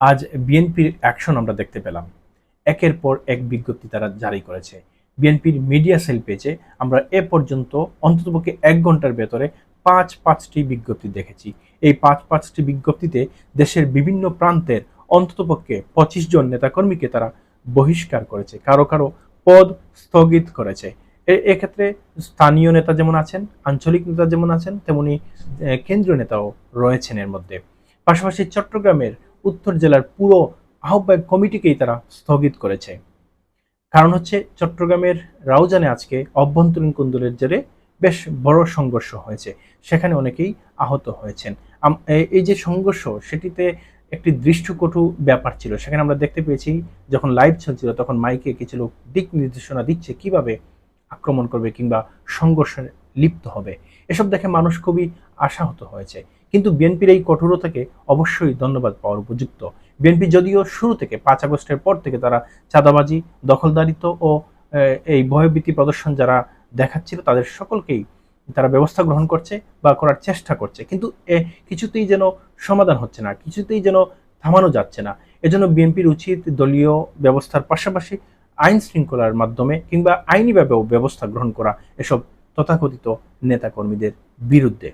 আজ বিএনপির অ্যাকশন আমরা দেখতে পেলাম। একের পর এক বিজ্ঞপ্তি তারা জারি করেছে। বিএনপির মিডিয়া সেল পেজে আমরা এ পর্যন্ত অন্ততপক্ষে এক ঘণ্টার ভেতরে পাঁচ পাঁচটি বিজ্ঞপ্তি দেখেছি। এই পাঁচ পাঁচটি বিজ্ঞপ্তিতে দেশের বিভিন্ন প্রান্তের অন্ততপক্ষে পঁচিশ জন নেতাকর্মীকে তারা বহিষ্কার করেছে, কারও কারও পদ স্থগিত করেছে। এক্ষেত্রে স্থানীয় নেতা যেমন আছেন, আঞ্চলিক নেতা যেমন আছেন, তেমনি কেন্দ্রীয় নেতাও রয়েছেন এর মধ্যে। পাশাপাশি চট্টগ্রামের উত্তর জেলার পুরো আহ্বায়ক কমিটিকেই তারা স্থগিত করেছে। কারণ হচ্ছে চট্টগ্রামের রাউজানে আজকে অভ্যন্তরীণ কুন্দলের জেরে বেশ বড় সংঘর্ষ হয়েছে। সেখানে অনেকেই আহত হয়েছেন। এই যে সংঘর্ষ, সেটিতে একটি দৃষ্টিকটু ব্যাপার ছিল। সেখানে আমরা দেখতে পেয়েছি, যখন লাইভ চলছিল, তখন মাইকে কিছু লোক দিক নির্দেশনা দিচ্ছে কীভাবে আক্রমণ করবে কিংবা সংঘর্ষে লিপ্ত হবে। এসব দেখে মানুষ খুবই আশাহত হয়েছে। কিন্তু বিএনপির এই কঠোরতাকে অবশ্যই ধন্যবাদ পাওয়ার উপযুক্ত। বিএনপি যদিও শুরু থেকে পাঁচ আগস্টের পর থেকে তারা চাঁদাবাজি, দখলদারিত্ব ও এই ভয়ভীতি প্রদর্শন যারা দেখাচ্ছিল, তাদের সকলকেই তারা ব্যবস্থা গ্রহণ করছে বা করার চেষ্টা করছে। কিন্তু এ, কিছুতেই যেন সমাধান হচ্ছে না, কিছুতেই যেন থামানো যাচ্ছে না। এজন্য বিএনপির উচিত দলীয় ব্যবস্থার পাশাপাশি আইন শৃঙ্খলার মাধ্যমে কিংবা আইনিভাবেও ব্যবস্থা গ্রহণ করা এসব তথাকথিত নেতাকর্মীদের বিরুদ্ধে।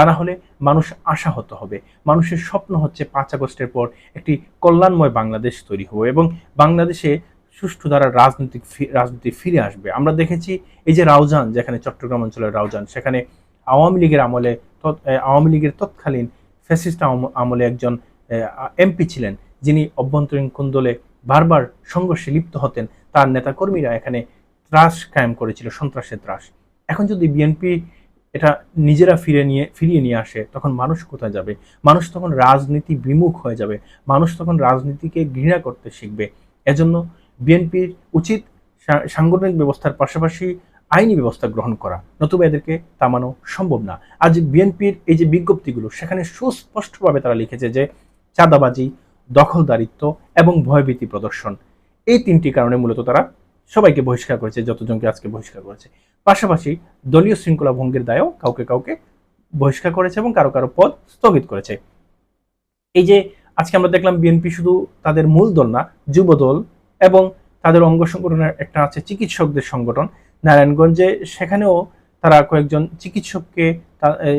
তা না হলে মানুষ আশাহত হবে। মানুষের স্বপ্ন হচ্ছে পাঁচ আগস্টের পর একটি কল্যাণময় বাংলাদেশ তৈরি হবে এবং বাংলাদেশে সুষ্ঠু দ্বারা রাজনৈতিক রাজনীতি ফিরে আসবে। আমরা দেখেছি এই যে রাউজান, যেখানে চট্টগ্রাম অঞ্চলের রাউজান, সেখানে আওয়ামী লীগের আমলে আওয়ামী লীগের তৎকালীন ফ্যাসিস্ট আমলে একজন এমপি ছিলেন। যিনি অভ্যন্তরীণ কুন্দলে বারবার সংঘর্ষে লিপ্ত হতেন। তার নেতাকর্মীরা এখানে ত্রাস কায়েম করেছিল, সন্ত্রাসের ত্রাস। এখন যদি বিএনপি এটা নিজেরা ফিরে নিয়ে, ফিরিয়ে নিয়ে আসে, তখন মানুষ কোথায় যাবে? মানুষ তখন রাজনীতি বিমুখ হয়ে যাবে। মানুষ তখন রাজনীতিকে ঘৃণা করতে শিখবে। এজন্য বিএনপির উচিত সাংগঠনিক ব্যবস্থার পাশাপাশি আইনি ব্যবস্থা গ্রহণ করা। নতুবা এদেরকে থামানো সম্ভব না। আজ বিএনপির এই যে বিজ্ঞপ্তিগুলো, সেখানে সুস্পষ্টভাবে তারা লিখেছে যে চাঁদাবাজি, দখলদারিত্ব এবং ভয়ভীতি প্রদর্শন, এই তিনটি কারণে মূলত তারা সবাইকে বহিষ্কার করেছে, যতজনকে আজকে বহিষ্কার করেছে। পাশাপাশি দলীয় শৃঙ্খলা ভঙ্গের দায়ও কাউকে কাউকে বহিষ্কার করেছে এবং কারও কারও পদ স্থগিত করেছে। এই যে আজকে আমরা দেখলাম বিএনপি শুধু তাদের মূল দল না যুব দল এবং তাদের অঙ্গ সংগঠনের একটা আছে চিকিৎসকদের সংগঠন নারায়ণগঞ্জে। সেখানেও তারা কয়েকজন চিকিৎসককে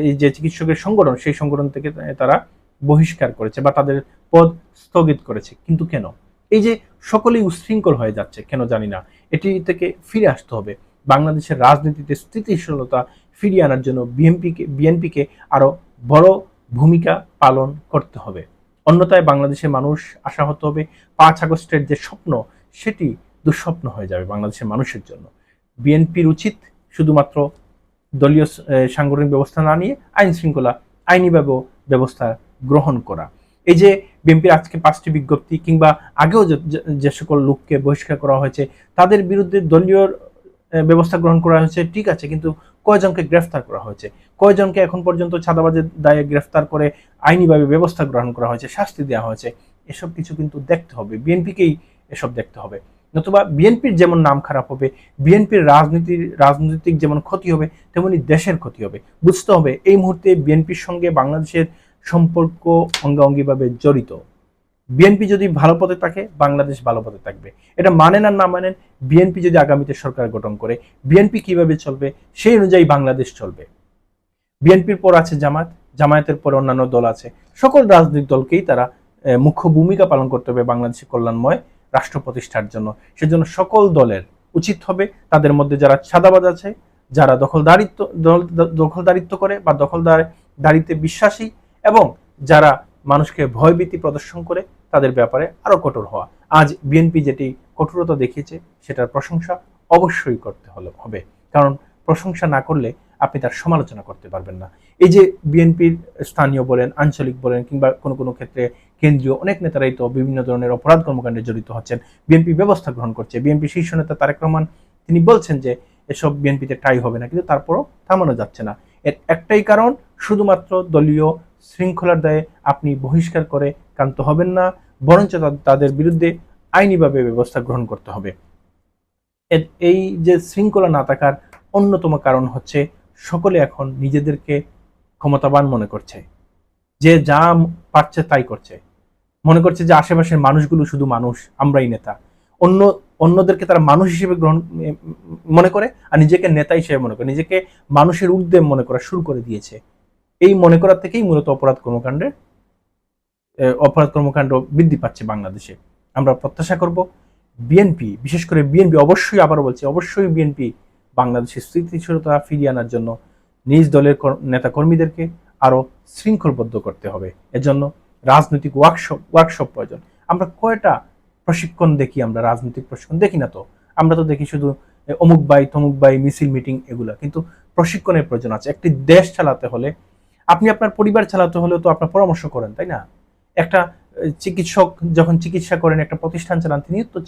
এই যে চিকিৎসকের সংগঠন, সেই সংগঠন থেকে তারা বহিষ্কার করেছে বা তাদের পদ স্থগিত করেছে। কিন্তু কেন? এই যে সকলেই উশৃঙ্খল হয়ে যাচ্ছে, কেন জানি না। এটি থেকে ফিরে আসতে হবে। বাংলাদেশের রাজনীতিতে স্থিতিশীলতা ফিরিয়ে আনার জন্য বিএনপিকে বিএনপিকে আরও বড় ভূমিকা পালন করতে হবে। অন্যথায় বাংলাদেশের মানুষ আশাহত হবে, পাঁচ আগস্টের যে স্বপ্ন, সেটি দুঃস্বপ্ন হয়ে যাবে বাংলাদেশের মানুষের জন্য। বিএনপির উচিত শুধুমাত্র দলীয় সাংগঠনিক ব্যবস্থা না নিয়ে আইন শৃঙ্খলা আইনিভাবেও ব্যবস্থা গ্রহণ করা। এই যে বিএনপির আজকে পাঁচটি বিজ্ঞপ্তি কিংবা আগেও যে- সকল লোককে বহিষ্কার করা হয়েছে, তাদের বিরুদ্ধে দলীয় ব্যবস্থা গ্রহণ করা হয়েছে, ঠিক আছে, কিন্তু কয়জনকে গ্রেফতার করা হয়েছে? কয়জনকে এখন পর্যন্ত ছাদাবাজের দায়ে গ্রেফতার করে আইনিভাবে ব্যবস্থা গ্রহণ করা হয়েছে, শাস্তি দেওয়া হয়েছে? এসব কিছু কিন্তু দেখতে হবে, বিএনপিকেই এসব দেখতে হবে। নতুবা বিএনপির যেমন নাম খারাপ হবে, বিএনপির রাজনীতির, রাজনৈতিক যেমন ক্ষতি হবে, তেমনি দেশের ক্ষতি হবে। বুঝতে হবে, এই মুহূর্তে বিএনপির সঙ্গে বাংলাদেশের সম্পর্ক অঙ্গাঙ্গিভাবে জড়িত। বিএনপি যদি ভালো পথে থাকে, বাংলাদেশ ভালো পথে থাকবে। এটা মানেন আর না মানেন বিএনপি যদি আগামীতে সরকার গঠন করে বিএনপি কীভাবে চলবে, সেই অনুযায়ী বাংলাদেশ চলবে। বিএনপির পর আছে জামাত জামায়াতের পর অন্যান্য দল আছে। সকল রাজনৈতিক দলকেই তারা মুখ্য ভূমিকা পালন করতে হবে বাংলাদেশের কল্যাণময় রাষ্ট্র প্রতিষ্ঠার জন্য। সেজন্য সকল দলের উচিত হবে তাদের মধ্যে যারা ছাদাবাজ আছে, যারা দখলদারিত্ব দখলদারিত্ব করে বা দখলদার দারিত্বে বিশ্বাসী এবং যারা মানুষকে ভয়ভীতি প্রদর্শন করে, তাদের ব্যাপারে আরও কঠোর হওয়া। আজ বিএনপি যেটি কঠোরতা দেখিয়েছে, সেটার প্রশংসা অবশ্যই করতে হলো হবে। কারণ প্রশংসা না করলে আপনি তার সমালোচনা করতে পারবেন না। এই যে বিএনপির স্থানীয় বলেন, আঞ্চলিক বলেন, কিংবা কোনো কোনো ক্ষেত্রে কেন্দ্রীয় অনেক নেতারাই তো বিভিন্ন ধরনের অপরাধ কর্মকাণ্ডে জড়িত হচ্ছেন। বিএনপি ব্যবস্থা গ্রহণ করছে। বিএনপি শীর্ষ নেতা তারেক রহমান, তিনি বলছেন যে, এসব বিএনপিতে টাই হবে না, কিন্তু তারপরও থামানো যাচ্ছে না। এর একটাই কারণ, শুধুমাত্র দলীয় শৃঙ্খলার দায়ে আপনি বহিষ্কার করে কান্ত হবেন না, বরঞ্চ তাদের বিরুদ্ধে আইনিভাবে ব্যবস্থা গ্রহণ করতে হবে। এই যে শৃঙ্খলা না থাকার অন্যতম কারণ হচ্ছে, সকলে এখন নিজেদেরকে ক্ষমতাবান মনে করছে। যে যা পারছে তাই করছে। মনে করছে যে আশেপাশের মানুষগুলো শুধু মানুষ, আমরাই নেতা। অন্য অন্যদেরকে তারা মানুষ হিসেবে গ্রহণ, মনে করে, আর নিজেকে নেতা হিসেবে মনে করে, নিজেকে মানুষের ঊর্ধ্বে মনে করা শুরু করে দিয়েছে। এই মনে করার থেকেই মূলত অপরাধ কর্মকাণ্ডে অপরাধ কর্মকাণ্ড বৃদ্ধি পাচ্ছে বাংলাদেশে। আমরা প্রত্যাশা করব বিএনপি বিশেষ করে বিএনপি অবশ্যই আবারও বলছি, অবশ্যই বিএনপি বাংলাদেশের স্থিতিশীলতা ফিরিয়ে আনার জন্য নিজ দলের কর- নেতাকর্মীদেরকে আরও শৃঙ্খলবদ্ধ করতে হবে। এজন্য রাজনৈতিক ওয়ার্কশপ ওয়ার্কশপ প্রয়োজন। আমরা কয়টা প্রশিক্ষণ দেখি আমরা, রাজনৈতিক প্রশিক্ষণ, দেখি না তো। আমরা তো দেখি শুধু অমুক বাই তমুক বাই মিছিল, মিটিং এগুলা। কিন্তু প্রশিক্ষণের প্রয়োজন আছে। একটি দেশ চালাতে হলে, আপনি আপনার পরিবার চালাতে হলেও তো আপনার পরামর্শ করেন, তাই না? একটা চিকিৎসক যখন চিকিৎসা করেন, একটা প্রতিষ্ঠান চালান, তিনি তো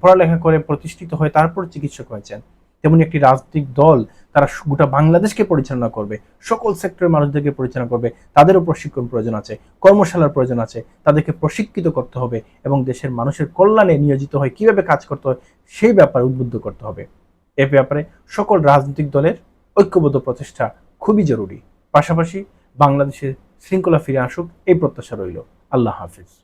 পড়ালেখা করে প্রতিষ্ঠিত হয়ে তারপর চিকিৎসক হয়েছেন। তেমনি একটি রাজনৈতিক দল, তারা গোটা বাংলাদেশকে পরিচালনা করবে, সকল সেক্টরের মানুষদেরকে পরিচালনা করবে তাদেরও প্রশিক্ষণ প্রয়োজন আছে, কর্মশালার প্রয়োজন আছে, তাদেরকে প্রশিক্ষিত করতে হবে এবং দেশের মানুষের কল্যাণে নিয়োজিত হয় কীভাবে কাজ করতে হয়, সেই ব্যাপারে উদ্বুদ্ধ করতে হবে। এ ব্যাপারে সকল রাজনৈতিক দলের ঐক্যবদ্ধ প্রচেষ্টা খুবই জরুরি। পাশাপাশি বাংলাদেশের শৃঙ্খলা ফিরে আসুক, এই প্রত্যাশা রইল। আল্লাহ হাফিজ।